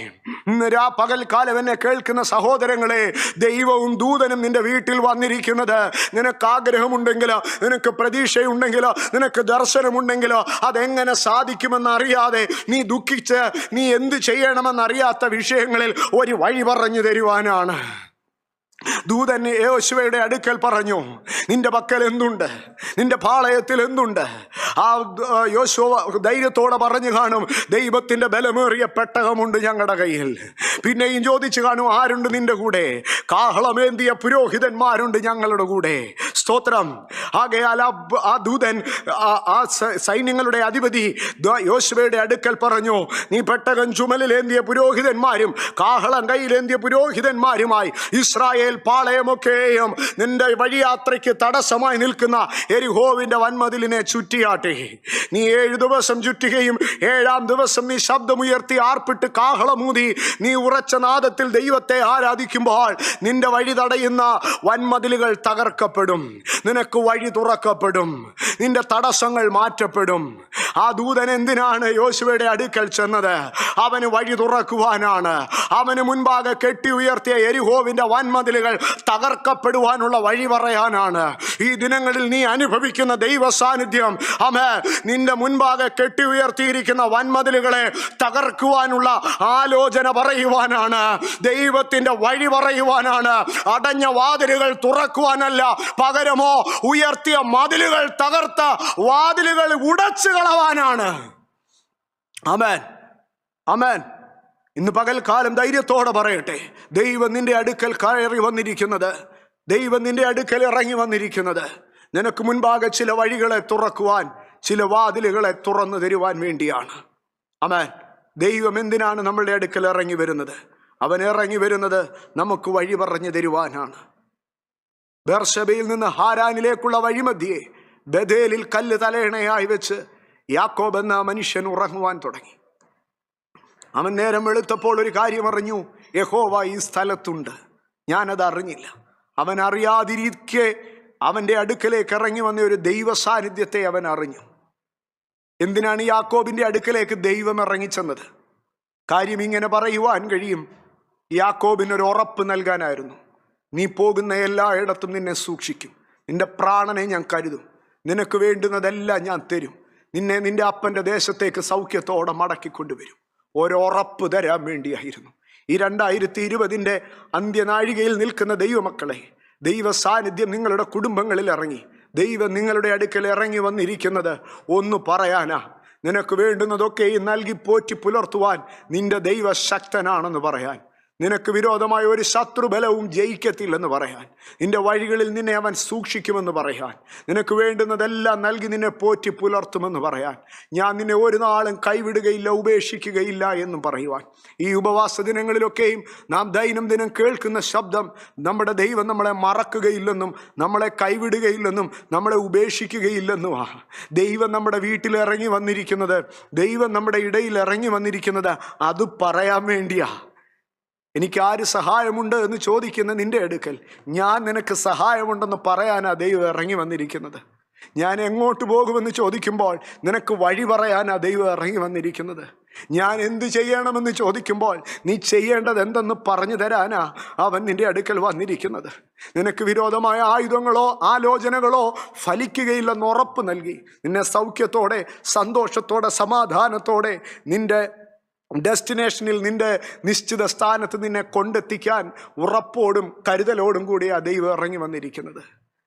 രാ പകൽക്കാലം എന്നെ കേൾക്കുന്ന സഹോദരങ്ങളെ ദൈവവും ദൂതനും നിന്റെ വീട്ടിൽ വന്നിരിക്കുന്നത്. നിനക്ക് ആഗ്രഹമുണ്ടെങ്കിലോ നിനക്ക് പ്രതീക്ഷയുണ്ടെങ്കിലോ നിനക്ക് ദർശനമുണ്ടെങ്കിലോ അതെങ്ങനെ സാധിക്കുമെന്ന് അറിയാതെ നീ ദുഃഖിച്ച് നീ എന്ത് ചെയ്യണമെന്നറിയാത്ത വിഷയങ്ങളിൽ ഒരു വഴി പറഞ്ഞു തരുവാനാണ്. ദൂതൻ യോശുവയുടെ അടുക്കൽ പറഞ്ഞു നിന്റെ പക്കൽ എന്തുണ്ട്? നിന്റെ പാളയത്തിൽ എന്തുണ്ട്? ആ യോശുവ ധൈര്യത്തോടെ പറഞ്ഞു കാണും ദൈവത്തിന്റെ ബലമേറിയ പെട്ടകമുണ്ട് ഞങ്ങളുടെ കയ്യിൽ. പിന്നെയും ചോദിച്ചു കാണും ആരുണ്ട് നിന്റെ കൂടെ? കാഹളമേന്തിയ പുരോഹിതന്മാരുണ്ട് ഞങ്ങളുടെ കൂടെ. സ്തോത്രം. ആകയാൽ ആ ദൂതൻ ആ സൈന്യങ്ങളുടെ അധിപതി യോശുവയുടെ അടുക്കൽ പറഞ്ഞു നീ പെട്ടകം ചുമലിലേന്തിയ പുരോഹിതന്മാരും കാഹളം കയ്യിലേന്തിയ പുരോഹിതന്മാരുമായി ഇസ്രായേൽ പാളയമൊക്കെയും നിന്റെ വഴിയാത്രയ്ക്ക് തടസ്സമായി നിൽക്കുന്ന എരിഹോവിന്റെ വൻമതിലിനെ ചുറ്റിയാട്ടെ. നീ ഏഴ് ദിവസം ചുറ്റുകയും ഏഴാം ദിവസം നീ ശബ്ദമുയർത്തി ആർപ്പിട്ട് കാഹളമൂതി നീ ഉറച്ച നാദത്തിൽ ദൈവത്തെ ആരാധിക്കുമ്പോൾ നിന്റെ വഴി തടയുന്ന വൻമതിലുകൾ തകർക്കപ്പെടും. നിനക്ക് വഴി തുറക്കപ്പെടും. നിന്റെ തടസ്സങ്ങൾ മാറ്റപ്പെടും. ആ ദൂതൻ എന്തിനാണ് യോശുവയുടെ അടുക്കൽ ചെന്നത്? അവന് വഴി തുറക്കുവാനാണ്. അവന് മുൻപാകെ കെട്ടി ഉയർത്തിയ എരിഹോവിന്റെ എരിഹോവിന്റെ വൻമതിലുകൾ തകർക്കപ്പെടുവാനുള്ള വഴി പറയാനാണ്. ഈ ദിനങ്ങളിൽ നീ അനുഭവിക്കുന്ന ദൈവ സാന്നിധ്യം അമേ നിന്റെ മുൻപാകെ കെട്ടി ഉയർത്തിയിരിക്കുന്ന വൻമതിലുകളെ തകർക്കുവാനുള്ള ആലോചന പറയുവാനാണ്. ദൈവത്തിന്റെ വഴി പറയുവാനാണ്. അടഞ്ഞ വാതിലുകൾ തുറക്കുവാനല്ല പകരമോ ഉയർത്തിയ മതിലുകൾ തകർത്ത വാതിലുകൾ ഉടച്ചു കളവാനാണ് അമേൻ. അമേൻ. ഇന്ന് പകൽക്കാലം ധൈര്യത്തോടെ പറയട്ടെ. ദൈവം നിന്റെ അടുക്കൽ കയറി വന്നിരിക്കുന്നത്. ദൈവം നിന്റെ അടുക്കൽ ഇറങ്ങി വന്നിരിക്കുന്നത്. നിനക്ക് മുൻപാകെ ചില വഴികളെ തുറക്കുവാൻ ചില വാതിലുകളെ തുറന്നു തരുവാൻ വേണ്ടിയാണ്. അമേൻ ദൈവം എന്തിനാണ് നമ്മളുടെ അടുക്കൽ ഇറങ്ങി വരുന്നത്? അവൻ ഇറങ്ങി വരുന്നത് നമുക്ക് വഴി പറഞ്ഞു തരുവാനാണ്. ബെർഷബയിൽ നിന്ന് ഹാരാനിലേക്കുള്ള വഴിമധ്യേ ബദേലിൽ കല്ല് തലയണയായി വെച്ച് യാക്കോബ് എന്ന മനുഷ്യൻ ഉറങ്ങുവാൻ തുടങ്ങി. അവൻ നേരം വെളുത്തപ്പോൾ ഒരു കാര്യം അറിഞ്ഞു. യഹോവ ഈ സ്ഥലത്തുണ്ട്. ഞാനത് അറിഞ്ഞില്ല. അവൻ അറിയാതിരിക്കെ അവന്റെ അടുക്കലേക്ക് ഇറങ്ങി വന്ന ഒരു ദൈവ സാന്നിധ്യത്തെ അവൻ അറിഞ്ഞു. എന്തിനാണ് യാക്കോബിന്റെ അടുക്കലേക്ക് ദൈവം ഇറങ്ങിച്ചെന്നത്? കാര്യം ഇങ്ങനെ പറയുവാൻ കഴിയും. യാക്കോബിന് ഒരു ഉറപ്പ് നൽകാനായിരുന്നു. നീ പോകുന്ന എല്ലായിടത്തും നിന്നെ സൂക്ഷിക്കും. നിന്റെ പ്രാണനെ ഞാൻ കരുതും. നിനക്ക് വേണ്ടുന്നതെല്ലാം ഞാൻ തരും. നിന്നെ നിന്റെ അപ്പന്റെ ദേശത്തേക്ക് സൗഖ്യത്തോടെ മടക്കി കൊണ്ടുവരും ഒരു ഉറപ്പ് തരാൻ വേണ്ടിയായിരുന്നു. ഈ രണ്ടായിരത്തി ഇരുപതിന്റെ അന്ത്യനാഴികയിൽ നിൽക്കുന്ന ദൈവമക്കളെ ദൈവ സാന്നിധ്യം നിങ്ങളുടെ കുടുംബങ്ങളിൽ ഇറങ്ങി. ദൈവം നിങ്ങളുടെ അടുക്കൽ ഇറങ്ങി വന്നിരിക്കുന്നത് ഒന്ന് പറയാനാ. നിനക്ക് വേണ്ടുന്നതൊക്കെയും നൽകി പോറ്റി പുലർത്തുവാൻ നിന്റെ ദൈവ ശക്തനാണെന്ന് പറയാൻ. നിനക്ക് വിരോധമായ ഒരു ശത്രുബലവും ജയിക്കത്തില്ലെന്ന് പറയാൻ. നിന്റെ വഴികളിൽ നിന്നെ അവൻ സൂക്ഷിക്കുമെന്ന് പറയാൻ. നിനക്ക് വേണ്ടുന്നതെല്ലാം നൽകി നിന്നെ പോറ്റി പുലർത്തുമെന്ന് പറയാൻ. ഞാൻ നിന്നെ ഒരു നാളും കൈവിടുകയില്ല ഉപേക്ഷിക്കുകയില്ല എന്നും പറയുവാൻ. ഈ ഉപവാസ ദിനങ്ങളിലൊക്കെയും നാം ദൈനംദിനം കേൾക്കുന്ന ശബ്ദം നമ്മുടെ ദൈവം നമ്മളെ മറക്കുകയില്ലെന്നും നമ്മളെ കൈവിടുകയില്ലെന്നും നമ്മളെ ഉപേക്ഷിക്കുകയില്ലെന്നുമാ ദൈവം നമ്മുടെ വീട്ടിൽ ഇറങ്ങി വന്നിരിക്കുന്നത് ദൈവം നമ്മുടെ ഇടയിൽ ഇറങ്ങി വന്നിരിക്കുന്നത് അത് പറയാൻ വേണ്ടിയാ. എനിക്ക് ആര് സഹായമുണ്ട് എന്ന് ചോദിക്കുന്ന നിന്റെ അടുക്കൽ ഞാൻ നിനക്ക് സഹായമുണ്ടെന്ന് പറയാനാ ദൈവം ഇറങ്ങി വന്നിരിക്കുന്നത്. ഞാൻ എങ്ങോട്ട് പോകുമെന്ന് ചോദിക്കുമ്പോൾ നിനക്ക് വഴി പറയാനാ ദൈവം ഇറങ്ങി വന്നിരിക്കുന്നത്. ഞാൻ എന്ത് ചെയ്യണമെന്ന് ചോദിക്കുമ്പോൾ നീ ചെയ്യേണ്ടത് എന്തെന്ന് പറഞ്ഞു തരാനാ അവൻ നിന്റെ അടുക്കൽ വന്നിരിക്കുന്നത്. നിനക്ക് വിരോധമായ ആയുധങ്ങളോ ആലോചനകളോ ഫലിക്കുകയില്ലെന്ന് ഉറപ്പ് നൽകി. നിന്നെ സൗഖ്യത്തോടെ സന്തോഷത്തോടെ സമാധാനത്തോടെ നിന്റെ ഡെസ്റ്റിനേഷനിൽ നിന്റെ നിശ്ചിത സ്ഥാനത്ത് നിന്നെ കൊണ്ടെത്തിക്കാൻ ഉറപ്പോടും കരുതലോടും കൂടിയാണ് ദൈവം ഇറങ്ങി വന്നിരിക്കുന്നത്.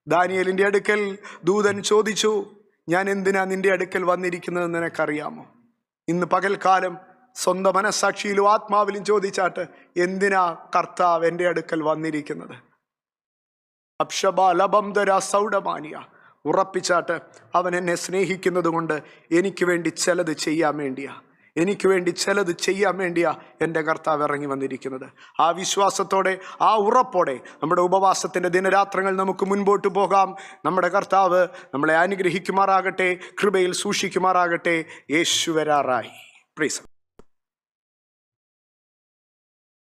ദാനിയലിന്റെ അടുക്കൽ ദൂതൻ ചോദിച്ചു ഞാൻ എന്തിനാ നിന്റെ അടുക്കൽ വന്നിരിക്കുന്നതെന്ന് നിനക്കറിയാമോ? ഇന്ന് പകൽക്കാലം സ്വന്തം മനസ്സാക്ഷിയിലും ആത്മാവിലും ചോദിച്ചാട്ട് എന്തിനാ കർത്താവ് എന്റെ അടുക്കൽ വന്നിരിക്കുന്നത്? അപ്ഷബാലബന്ധര സൗഡമാനിയ ഉറപ്പിച്ചാട്ട് അവൻ എന്നെ സ്നേഹിക്കുന്നത് കൊണ്ട് എനിക്ക് വേണ്ടി ചിലത് ചെയ്യാൻ വേണ്ടിയാ. എനിക്ക് വേണ്ടി ചിലത് ചെയ്യാൻ വേണ്ടിയാ എന്റെ കർത്താവ് ഇറങ്ങി വന്നിരിക്കുന്നത്. ആ വിശ്വാസത്തോടെ ആ ഉറപ്പോടെ നമ്മുടെ ഉപവാസത്തിന്റെ ദിനരാത്രങ്ങൾ നമുക്ക് മുൻപോട്ട് പോകാം. നമ്മുടെ കർത്താവ് നമ്മളെ അനുഗ്രഹിക്കുമാറാകട്ടെ കൃപയിൽ സൂക്ഷിക്കുമാറാകട്ടെ. യേശുവരാറായി പ്രീസം